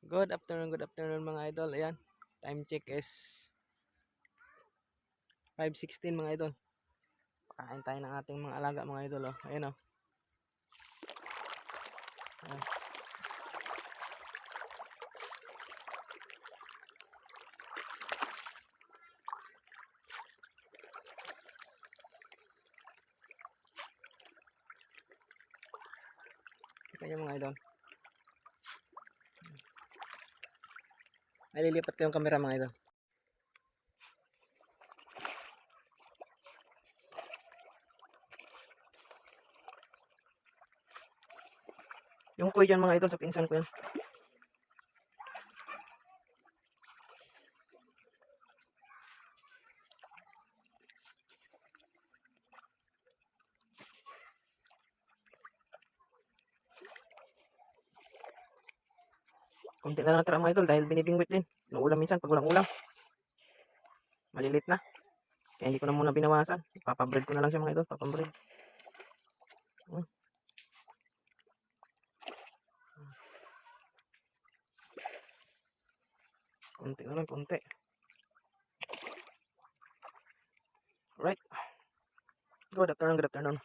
Good afternoon, good afternoon mga idol. Ayan, time check is 5.16 mga idol. Pakain tayo ng ating mga alaga mga idol. Oh. Ayan oh. Ayan. Kita nyo mga idol. Ay, lilipat ko yung camera mga idol. Yung kuy dyan mga idol sa pinsan ko yan. Kunti na lang tira mga idol dahil binibingwit din. Yung ulam minsan pag walang ulam. Malilit na. Kaya hindi ko na muna binawasan. Papabread ko na lang siya mga idol. Papabread. Hmm. Kunti na lang, kunti. Alright. Good afternoon, good afternoon.